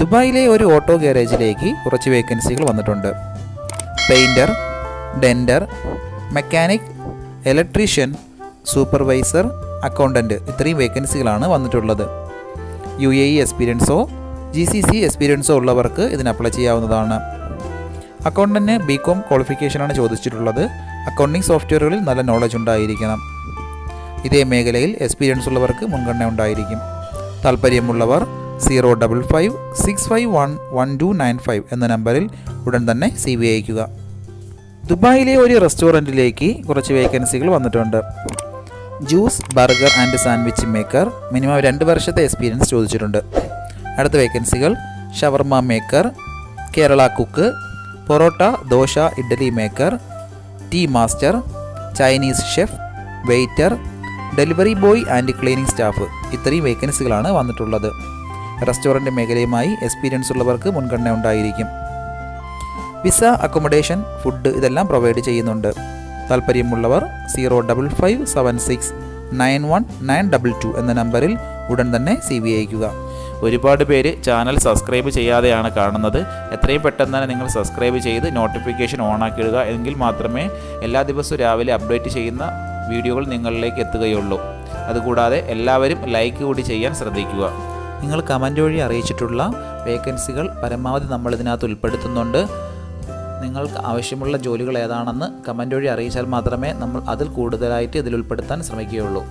ദുബായിലെ ഒരു ഓട്ടോ ഗാരേജിലേക്ക് കുറച്ച് വേക്കൻസികൾ വന്നിട്ടുണ്ട്. Painter denter mechanic electrician supervisor accountant ഇത്രയും വേക്കൻസികളാണ് വന്നിട്ടുള്ളത്. യു എ ഇ എക്സ്പീരിയൻസോ ജി സി സി എക്സ്പീരിയൻസോ ഉള്ളവർക്ക് ഇതിന് അപ്ലൈ ചെയ്യാവുന്നതാണ്. അക്കൗണ്ടന്റിന് ബി കോം ക്വാളിഫിക്കേഷനാണ് ചോദിച്ചിട്ടുള്ളത്. അക്കൗണ്ടിംഗ് സോഫ്റ്റ്വെയറുകളിൽ നല്ല നോളജ് ഉണ്ടായിരിക്കണം. ഇതേ മേഖലയിൽ എക്സ്പീരിയൻസ് ഉള്ളവർക്ക് മുൻഗണന ഉണ്ടായിരിക്കും. താല്പര്യമുള്ളവർ zero double five six five one one two nine five എന്ന നമ്പറിൽ ഉടൻ തന്നെ സി വി അയക്കുക ദുബായിലെ ഒരു റെസ്റ്റോറന്റിലേക്ക് കുറച്ച് വേക്കൻസികൾ വന്നിട്ടുണ്ട്. Juice burger and sandwich maker minimum രണ്ട് വർഷത്തെ എക്സ്പീരിയൻസ് ചോദിച്ചിട്ടുണ്ട്. അടുത്ത വേക്കൻസികൾ shawarma maker Kerala cook parotta dosa idli maker tea master Chinese chef waiter delivery boy and cleaning staff ഇത്രയും വേക്കൻസികളാണ് വന്നിട്ടുള്ളത്. റെസ്റ്റോറന്റ് മേഖലയുമായി എക്സ്പീരിയൻസ് ഉള്ളവർക്ക് മുൻഗണന ഉണ്ടായിരിക്കും. വിസ അക്കോമഡേഷൻ ഫുഡ് ഇതെല്ലാം പ്രൊവൈഡ് ചെയ്യുന്നുണ്ട്. താല്പര്യമുള്ളവർ zero double five seven six nine one nine double two എന്ന നമ്പറിൽ ഉടൻ തന്നെ സി വി അയക്കുക ഒരുപാട് പേര് ചാനൽ സബ്സ്ക്രൈബ് ചെയ്യാതെയാണ് കാണുന്നത്. എത്രയും പെട്ടെന്ന് തന്നെ നിങ്ങൾ സബ്സ്ക്രൈബ് ചെയ്ത് നോട്ടിഫിക്കേഷൻ ഓൺ ഇടുക എങ്കിൽ മാത്രമേ എല്ലാ ദിവസവും രാവിലെ അപ്ഡേറ്റ് ചെയ്യുന്ന വീഡിയോകൾ നിങ്ങളിലേക്ക് എത്തുകയുള്ളൂ. അതുകൂടാതെ എല്ലാവരും ലൈക്ക് കൂടി ചെയ്യാൻ ശ്രദ്ധിക്കുക. നിങ്ങൾ കമന്റ് വഴി അറിയിച്ചിട്ടുള്ള വേക്കൻസികൾ പരമാവധി നമ്മൾ ഇതിനകത്ത് ഉൾപ്പെടുത്തുന്നുണ്ട്. നിങ്ങൾക്ക് ആവശ്യമുള്ള ജോലികൾ ഏതാണെന്ന് കമന്റ് വഴി അറിയിച്ചാൽ മാത്രമേ നമ്മൾ അതിൽ കൂടുതലായിട്ട് ഇതിൽ ഉൾപ്പെടുത്താൻ ശ്രമിക്കുകയുള്ളൂ.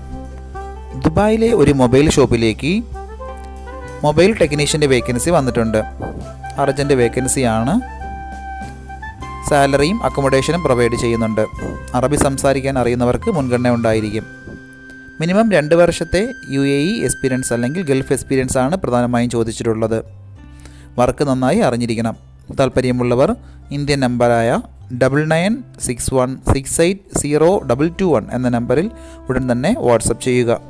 ദുബായിലെ ഒരു മൊബൈൽ ഷോപ്പിലേക്ക് മൊബൈൽ ടെക്നീഷ്യന്റെ വേക്കൻസി വന്നിട്ടുണ്ട്. അർജന്റ് വേക്കൻസിയാണ് സാലറിയും അക്കോമഡേഷനും പ്രൊവൈഡ് ചെയ്യുന്നുണ്ട്. അറബി സംസാരിക്കാൻ അറിയുന്നവർക്ക് മുൻഗണന ഉണ്ടായിരിക്കും. മിനിമം രണ്ട് വർഷത്തെ യു എ ഇ എക്സ്പീരിയൻസ് അല്ലെങ്കിൽ ഗൾഫ് എക്സ്പീരിയൻസ് ആണ് പ്രധാനമായും ചോദിച്ചിട്ടുള്ളത്. വർക്ക് നന്നായി അറിഞ്ഞിരിക്കണം. താല്പര്യമുള്ളവർ ഇന്ത്യൻ നമ്പറായ double nine six one six eight zero double two one എന്ന നമ്പറിൽ ഉടൻ തന്നെ വാട്സപ്പ് ചെയ്യുക.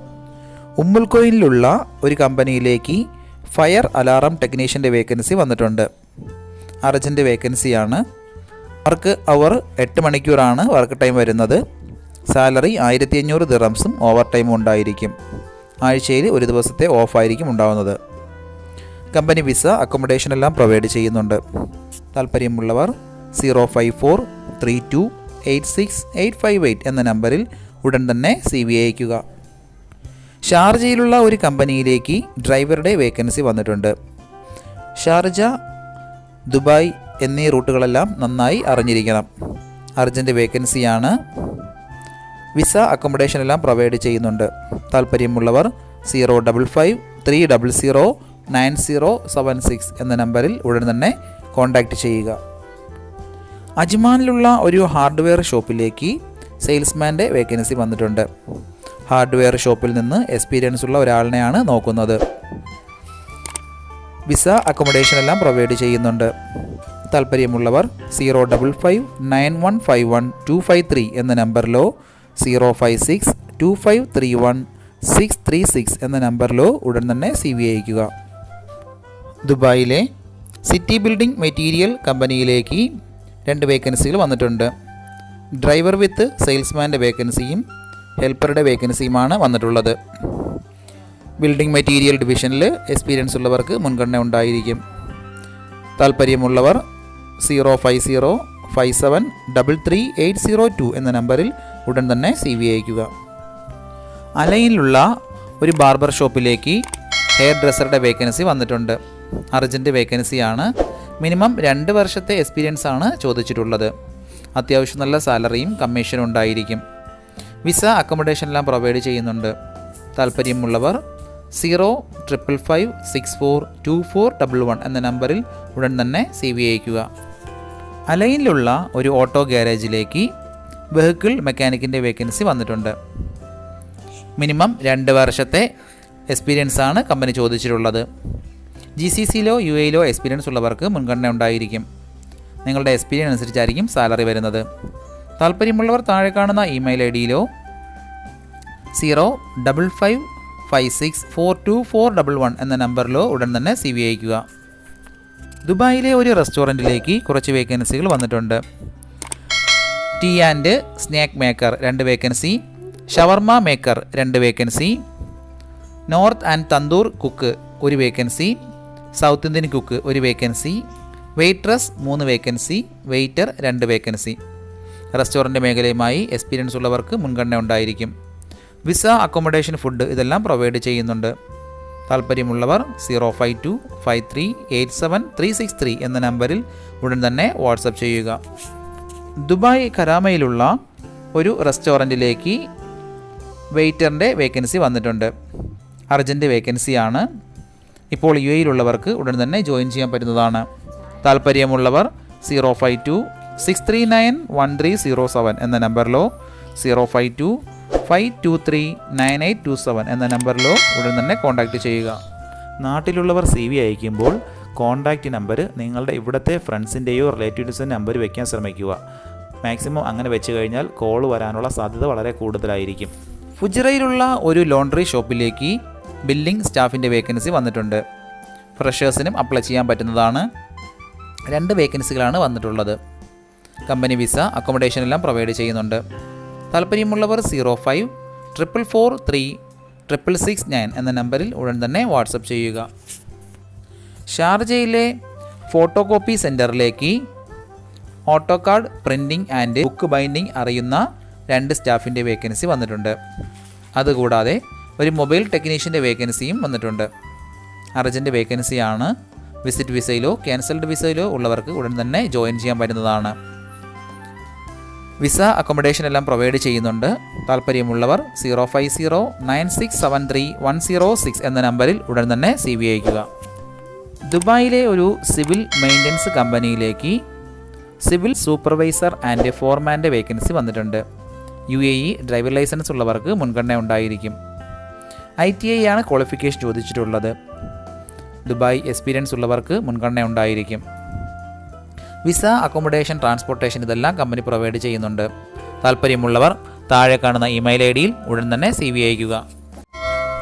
ഉമ്മൽക്കോയിലുള്ള ഒരു കമ്പനിയിലേക്ക് ഫയർ അലാറം ടെക്നീഷ്യന്റെ വേക്കൻസി വന്നിട്ടുണ്ട്. അർജന്റ് വേക്കൻസിയാണ് വർക്ക് അവർ എട്ട് മണിക്കൂറാണ് വർക്ക് ടൈം വരുന്നത്. സാലറി ആയിരത്തി അഞ്ഞൂറ് ദിറംസും ഓവർ ടൈമും ഉണ്ടായിരിക്കും. ആഴ്ചയിൽ ഒരു ദിവസത്തെ ഓഫായിരിക്കും ഉണ്ടാവുന്നത്. കമ്പനി വിസ അക്കോമഡേഷൻ എല്ലാം പ്രൊവൈഡ് ചെയ്യുന്നുണ്ട്. താല്പര്യമുള്ളവർ zero five four three two eight six eight five eight എന്ന നമ്പറിൽ ഉടൻ തന്നെ സി വി അയക്കുക ഷാർജയിലുള്ള ഒരു കമ്പനിയിലേക്ക് ഡ്രൈവറുടെ വേക്കൻസി വന്നിട്ടുണ്ട്. ഷാർജ ദുബായ് എന്നീ റൂട്ടുകളെല്ലാം നന്നായി അറിഞ്ഞിരിക്കണം. അർജന്റ് വേക്കൻസിയാണ് വിസ അക്കോമഡേഷൻ എല്ലാം പ്രൊവൈഡ് ചെയ്യുന്നുണ്ട്. താല്പര്യമുള്ളവർ zero double five three double zero nine zero seven six എന്ന നമ്പറിൽ ഉടൻ തന്നെ കോൺടാക്റ്റ് ചെയ്യുക. അജ്മാനിലുള്ള ഒരു ഹാർഡ്വെയർ ഷോപ്പിലേക്ക് സെയിൽസ്മാന്റെ വേക്കൻസി വന്നിട്ടുണ്ട്. ഹാർഡ്വെയർ ഷോപ്പിൽ നിന്ന് എക്സ്പീരിയൻസ് ഉള്ള ഒരാളിനെയാണ് നോക്കുന്നത്. വിസ അക്കോമഡേഷൻ എല്ലാം പ്രൊവൈഡ് ചെയ്യുന്നുണ്ട്. താല്പര്യമുള്ളവർ zero double five nine one five one two five three എന്ന നമ്പറിലോ zero five six two five three one six three six എന്ന നമ്പറിലോ ഉടൻ തന്നെ സി വി അയക്കുക ദുബായിലെ സിറ്റി ബിൽഡിംഗ് മെറ്റീരിയൽ കമ്പനിയിലേക്ക് രണ്ട് വേക്കൻസികൾ വന്നിട്ടുണ്ട്. ഡ്രൈവർ വിത്ത് സെയിൽസ്മാന്റെ വേക്കൻസിയും ഹെൽപ്പറുടെ വേക്കൻസിയുമാണ് വന്നിട്ടുള്ളത്. ബിൽഡിംഗ് മെറ്റീരിയൽ ഡിവിഷനിൽ എക്സ്പീരിയൻസ് ഉള്ളവർക്ക് മുൻഗണന ഉണ്ടായിരിക്കും. താല്പര്യമുള്ളവർ zero five zero five seven double three eight zero two എന്ന നമ്പറിൽ ഉടൻ തന്നെ സി വി അയക്കുക. അലയിലുള്ള ഒരു ബാർബർ ഷോപ്പിലേക്ക് ഹെയർ ഡ്രസ്സറുടെ വേക്കൻസി വന്നിട്ടുണ്ട്. അർജന്റ് വേക്കൻസിയാണ്. മിനിമം രണ്ട് വർഷത്തെ എക്സ്പീരിയൻസ് ആണ് ചോദിച്ചിട്ടുള്ളത്. അത്യാവശ്യം നല്ല സാലറിയും കമ്മീഷനും ഉണ്ടായിരിക്കും. വിസ അക്കോമഡേഷൻ എല്ലാം പ്രൊവൈഡ് ചെയ്യുന്നുണ്ട്. താല്പര്യമുള്ളവർ zero triple five six four two four double one എന്ന നമ്പറിൽ ഉടൻ തന്നെ സി വി അയക്കുക. അലൈനിലുള്ള ഒരു ഓട്ടോ ഗ്യാരേജിലേക്ക് വെഹിക്കിൾ മെക്കാനിക്കിന്റെ വേക്കൻസി വന്നിട്ടുണ്ട്. മിനിമം രണ്ട് വർഷത്തെ എക്സ്പീരിയൻസ് ആണ് കമ്പനി ചോദിച്ചിട്ടുള്ളത്. ജി സി സിയിലോ യു എയിലോ എക്സ്പീരിയൻസ് ഉള്ളവർക്ക് മുൻഗണന ഉണ്ടായിരിക്കും. നിങ്ങളുടെ എക്സ്പീരിയൻസ് അനുസരിച്ചായിരിക്കും സാലറി വരുന്നത്. താല്പര്യമുള്ളവർ താഴെ കാണുന്ന email I ഡിയിലോ zero double five five six four two four double one എന്ന നമ്പറിലോ ഉടൻ തന്നെ സി വി അയക്കുക ദുബായിലെ ഒരു റെസ്റ്റോറന്റിലേക്ക് കുറച്ച് വേക്കൻസികൾ വന്നിട്ടുണ്ട്. ടീ ആൻഡ് സ്നാക്ക് മേക്കർ രണ്ട് വേക്കൻസി ഷവർമ മേക്കർ രണ്ട് vacancy north and tandoor cook ഒരു വേക്കൻസി സൗത്ത് ഇന്ത്യൻ കുക്ക് ഒരു വേക്കൻസി വെയിട്രസ് മൂന്ന് വേക്കൻസി വെയിറ്റർ രണ്ട് വേക്കൻസി റെസ്റ്റോറന്റ് മേഖലയുമായി എക്സ്പീരിയൻസ് ഉള്ളവർക്ക് മുൻഗണന ഉണ്ടായിരിക്കും. വിസ അക്കോമഡേഷൻ ഫുഡ് ഇതെല്ലാം പ്രൊവൈഡ് ചെയ്യുന്നുണ്ട്. താല്പര്യമുള്ളവർ zero five two five three eight seven three six three എന്ന നമ്പറിൽ ഉടൻ തന്നെ വാട്സപ്പ് ചെയ്യുക. ദുബായ് കരാമയിലുള്ള ഒരു റെസ്റ്റോറന്റിലേക്ക് വെയിറ്ററിന്റെ വേക്കൻസി വന്നിട്ടുണ്ട്. അർജന്റ് വേക്കൻസിയാണ്. ഇപ്പോൾ യു എയിലുള്ളവർക്ക് ഉടൻ തന്നെ ജോയിൻ ചെയ്യാൻ പറ്റുന്നതാണ്. താല്പര്യമുള്ളവർ zero five two six three nine one three zero seven എന്ന നമ്പറിലോ zero five two five two three nine eight two seven എന്ന നമ്പറിലോ ഉടൻ തന്നെ കോൺടാക്റ്റ് ചെയ്യുക. നാട്ടിലുള്ളവർ സി വി അയക്കുമ്പോൾ കോൺടാക്റ്റ് നമ്പർ നിങ്ങളുടെ ഇവിടുത്തെ ഫ്രണ്ട്സിന്റെയോ റിലേറ്റീവ്സിന്റെ നമ്പർ വയ്ക്കാൻ ശ്രമിക്കുക. മാക്സിമം അങ്ങനെ വെച്ച് കഴിഞ്ഞാൽ കോൾ വരാനുള്ള സാധ്യത വളരെ കൂടുതലായിരിക്കും. ഫുജിറയിലുള്ള ഒരു ലോണ്ടറി ഷോപ്പിലേക്ക് ബില്ലിംഗ് സ്റ്റാഫിന്റെ വേക്കൻസി വന്നിട്ടുണ്ട്. ഫ്രഷേഴ്സിനും അപ്ലൈ ചെയ്യാൻ പറ്റുന്നതാണ്. രണ്ട് വേക്കൻസികളാണ് വന്നിട്ടുള്ളത്. കമ്പനി വിസ അക്കോമഡേഷൻ എല്ലാം പ്രൊവൈഡ് ചെയ്യുന്നുണ്ട്. താല്പര്യമുള്ളവർ zero five triple four three triple six nine എന്ന നമ്പറിൽ ഉടൻ തന്നെ വാട്സപ്പ് ചെയ്യുക. ഷാർജയിലെ ഫോട്ടോ കോപ്പി സെന്ററിലേക്ക് auto card printing and book binding അറിയുന്ന രണ്ട് സ്റ്റാഫിന്റെ വേക്കൻസി വന്നിട്ടുണ്ട്. അതുകൂടാതെ ഒരു മൊബൈൽ ടെക്നീഷ്യന്റെ വേക്കൻസിയും വന്നിട്ടുണ്ട്. അർജന്റ് വേക്കൻസിയാണ് വിസിറ്റ് വിസയിലോ ക്യാൻസൽഡ് വിസയിലോ ഉള്ളവർക്ക് ഉടൻ തന്നെ ജോയിൻ ചെയ്യാൻ പറ്റുന്നതാണ്. വിസ അക്കോമഡേഷൻ എല്ലാം പ്രൊവൈഡ് ചെയ്യുന്നുണ്ട്. താല്പര്യമുള്ളവർ zero five zero nine six seven three one zero six എന്ന നമ്പറിൽ ഉടൻ തന്നെ സി വി അയക്കുക ദുബായിലെ ഒരു സിവിൽ മെയിന്റനൻസ് കമ്പനിയിലേക്ക് സിവിൽ സൂപ്പർവൈസർ ആൻഡ് ഫോർമാന്റെ വേക്കൻസി വന്നിട്ടുണ്ട്. U A E driver licence ഉള്ളവർക്ക് മുൻഗണന ഉണ്ടായിരിക്കും. ഐ ടി ഐ ആണ് ക്വാളിഫിക്കേഷൻ ചോദിച്ചിട്ടുള്ളത്. ദുബായ് എക്സ്പീരിയൻസ് ഉള്ളവർക്ക് മുൻഗണന ഉണ്ടായിരിക്കും. വിസ അക്കോമഡേഷൻ ട്രാൻസ്പോർട്ടേഷൻ ഇതെല്ലാം കമ്പനി പ്രൊവൈഡ് ചെയ്യുന്നുണ്ട്. താല്പര്യമുള്ളവർ താഴെ കാണുന്ന ഇമെയിൽ ഐ ഡിയിൽ ഉടൻ തന്നെ സി വി അയക്കുക